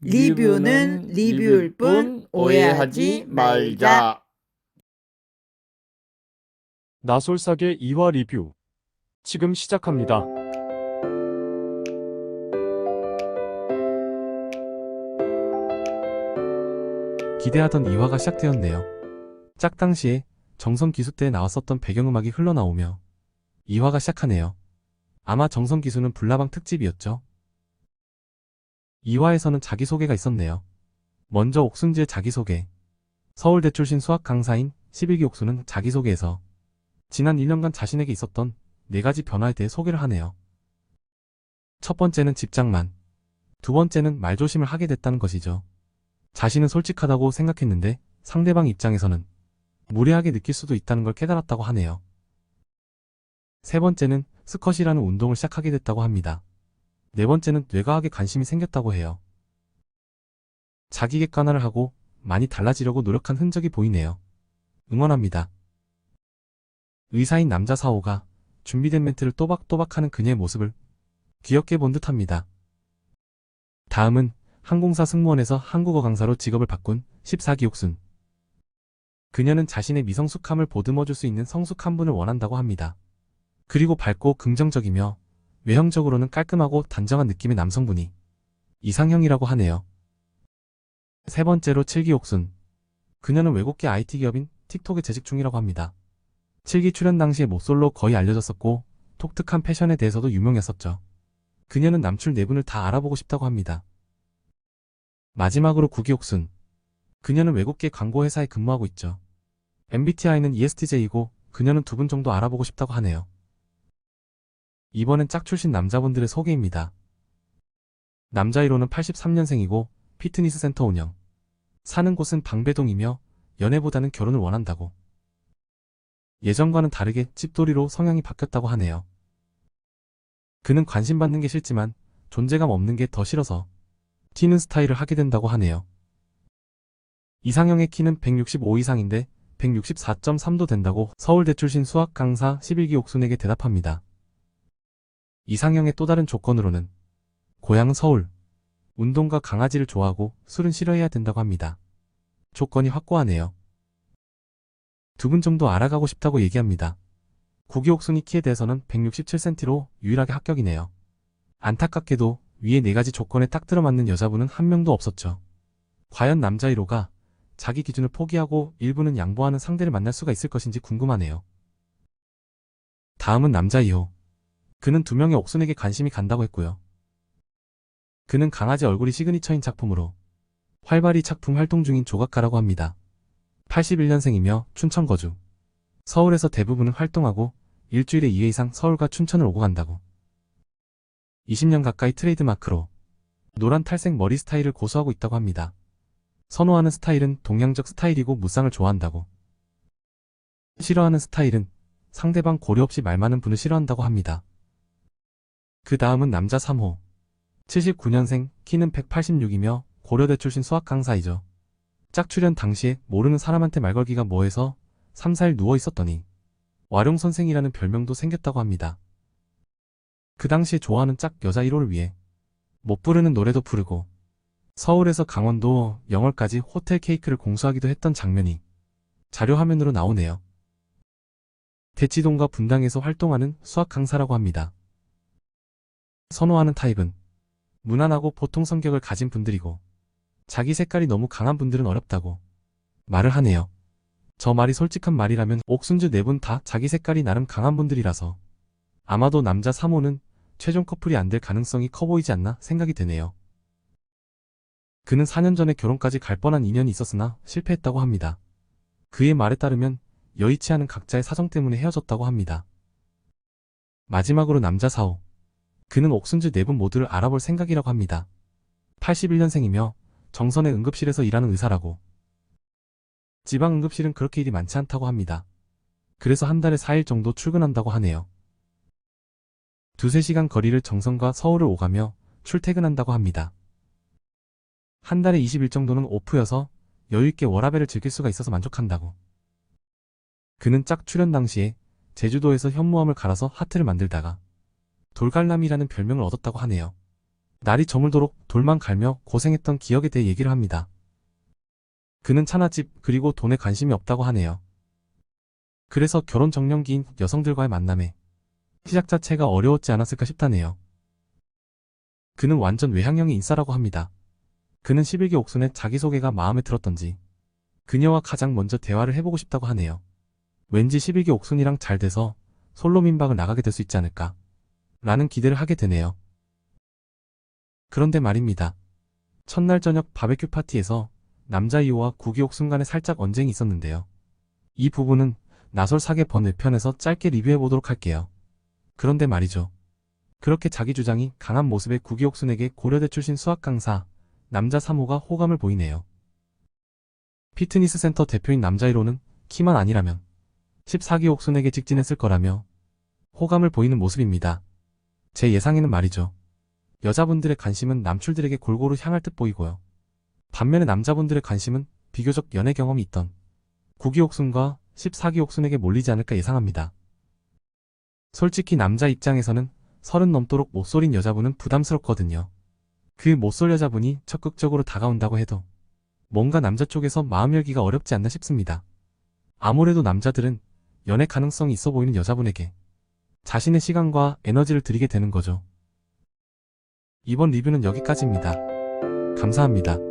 리뷰는 리뷰일 뿐 오해하지 말자. 나솔사계 2화 리뷰. 지금 시작합니다. 기대하던 2화가 시작되었네요. 짝 당시에 정성 기수 때 나왔었던 배경음악이 흘러나오며 2화가 시작하네요. 아마 정성 기수는 불나방 특집이었죠. 2화에서는 자기소개가 있었네요. 먼저 옥순지의 자기소개. 서울대 출신 수학 강사인 11기 옥수는 자기소개에서 지난 1년간 자신에게 있었던 4가지 변화에 대해 소개를 하네요. 첫 번째는 집장만. 두 번째는 말조심을 하게 됐다는 것이죠. 자신은 솔직하다고 생각했는데 상대방 입장에서는 무례하게 느낄 수도 있다는 걸 깨달았다고 하네요. 세 번째는 스컷이라는 운동을 시작하게 됐다고 합니다. 네 번째는 뇌과학에 관심이 생겼다고 해요. 자기 객관화를 하고 많이 달라지려고 노력한 흔적이 보이네요. 응원합니다. 의사인 남자 사오가 준비된 멘트를 또박또박하는 그녀의 모습을 귀엽게 본 듯합니다. 다음은 항공사 승무원에서 한국어 강사로 직업을 바꾼 14기 옥순. 그녀는 자신의 미성숙함을 보듬어줄 수 있는 성숙한 분을 원한다고 합니다. 그리고 밝고 긍정적이며 외형적으로는 깔끔하고 단정한 느낌의 남성분이 이상형이라고 하네요. 세 번째로 7기 옥순. 그녀는 외국계 IT 기업인 틱톡에 재직 중이라고 합니다. 7기 출연 당시에 모쏠로 거의 알려졌었고 독특한 패션에 대해서도 유명했었죠. 그녀는 남출 네 분을 다 알아보고 싶다고 합니다. 마지막으로 구기옥순. 그녀는 외국계 광고회사에 근무하고 있죠. MBTI는 ESTJ이고 그녀는 두 분 정도 알아보고 싶다고 하네요. 이번엔 짝 출신 남자분들의 소개입니다. 남자 1호는 83년생이고 피트니스 센터 운영. 사는 곳은 방배동이며 연애보다는 결혼을 원한다고. 예전과는 다르게 찝돌이로 성향이 바뀌었다고 하네요. 그는 관심 받는 게 싫지만 존재감 없는 게 더 싫어서 튀는 스타일을 하게 된다고 하네요. 이상형의 키는 165 이상인데 164.3도 된다고 서울대 출신 수학 강사 11기 옥순에게 대답합니다. 이상형의 또 다른 조건으로는 고향은 서울, 운동과 강아지를 좋아하고 술은 싫어해야 된다고 합니다. 조건이 확고하네요. 두 분 정도 알아가고 싶다고 얘기합니다. 구기옥순이 키에 대해서는 167cm로 유일하게 합격이네요. 안타깝게도 위에 네 가지 조건에 딱 들어맞는 여자분은 한 명도 없었죠. 과연 남자 1호가 자기 기준을 포기하고 일부는 양보하는 상대를 만날 수가 있을 것인지 궁금하네요. 다음은 남자 2호. 그는 두 명의 옥순에게 관심이 간다고 했고요. 그는 강아지 얼굴이 시그니처인 작품으로 활발히 작품 활동 중인 조각가라고 합니다. 81년생이며 춘천 거주. 서울에서 대부분은 활동하고 일주일에 2회 이상 서울과 춘천을 오고 간다고. 20년 가까이 트레이드마크로 노란 탈색 머리 스타일을 고수하고 있다고 합니다. 선호하는 스타일은 동양적 스타일이고 무쌍을 좋아한다고. 싫어하는 스타일은 상대방 고려 없이 말 많은 분을 싫어한다고 합니다. 그 다음은 남자 3호. 79년생, 키는 186이며 고려대 출신 수학 강사이죠. 짝 출연 당시에 모르는 사람한테 말 걸기가 뭐해서 3, 4일 누워 있었더니 와룡 선생이라는 별명도 생겼다고 합니다. 그 당시에 좋아하는 짝 여자 1호를 위해 못 부르는 노래도 부르고 서울에서 강원도 영월까지 호텔 케이크를 공수하기도 했던 장면이 자료 화면으로 나오네요. 대치동과 분당에서 활동하는 수학 강사라고 합니다. 선호하는 타입은 무난하고 보통 성격을 가진 분들이고 자기 색깔이 너무 강한 분들은 어렵다고 말을 하네요. 저 말이 솔직한 말이라면 옥순주 네 분 다 자기 색깔이 나름 강한 분들이라서 아마도 남자 3호는 최종 커플이 안 될 가능성이 커 보이지 않나 생각이 되네요. 그는 4년 전에 결혼까지 갈 뻔한 인연이 있었으나 실패했다고 합니다. 그의 말에 따르면 여의치 않은 각자의 사정 때문에 헤어졌다고 합니다. 마지막으로 남자 4호. 그는 옥순주 네분 모두를 알아볼 생각이라고 합니다. 81년생이며 정선의 응급실에서 일하는 의사라고. 지방 응급실은 그렇게 일이 많지 않다고 합니다. 그래서 한 달에 4일 정도 출근한다고 하네요. 두세 시간 거리를 정선과 서울을 오가며 출퇴근한다고 합니다. 한 달에 20일 정도는 오프여서 여유있게 워라벨을 즐길 수가 있어서 만족한다고. 그는 짝 출연 당시에 제주도에서 현무암을 갈아서 하트를 만들다가 돌갈남이라는 별명을 얻었다고 하네요. 날이 저물도록 돌만 갈며 고생했던 기억에 대해 얘기를 합니다. 그는 차나집 그리고 돈에 관심이 없다고 하네요. 그래서 결혼 정년기인 여성들과의 만남에 시작 자체가 어려웠지 않았을까 싶다네요. 그는 완전 외향형의 인싸라고 합니다. 그는 11기 옥순의 자기소개가 마음에 들었던지 그녀와 가장 먼저 대화를 해보고 싶다고 하네요. 왠지 11기 옥순이랑 잘 돼서 솔로 민박을 나가게 될 수 있지 않을까 라는 기대를 하게 되네요. 그런데 말입니다. 첫날 저녁 바베큐 파티에서 남자 2호와 구기 옥 순 간에 살짝 언쟁이 있었는데요. 이 부분은 나솔 사계 번외편에서 짧게 리뷰해보도록 할게요. 그런데 말이죠. 그렇게 자기 주장이 강한 모습의 구기 옥순에게 고려대 출신 수학 강사 남자 3호가 호감을 보이네요. 피트니스 센터 대표인 남자 1호는 키만 아니라면 14기 옥순에게 직진했을 거라며 호감을 보이는 모습입니다. 제 예상에는 말이죠. 여자분들의 관심은 남출들에게 골고루 향할 듯 보이고요. 반면에 남자분들의 관심은 비교적 연애 경험이 있던 9기 옥순과 14기 옥순에게 몰리지 않을까 예상합니다. 솔직히 남자 입장에서는 서른 넘도록 못쏠인 여자분은 부담스럽거든요. 그 못쏠 여자분이 적극적으로 다가온다고 해도 뭔가 남자 쪽에서 마음 열기가 어렵지 않나 싶습니다. 아무래도 남자들은 연애 가능성이 있어 보이는 여자분에게 자신의 시간과 에너지를 들이게 되는 거죠. 이번 리뷰는 여기까지입니다. 감사합니다.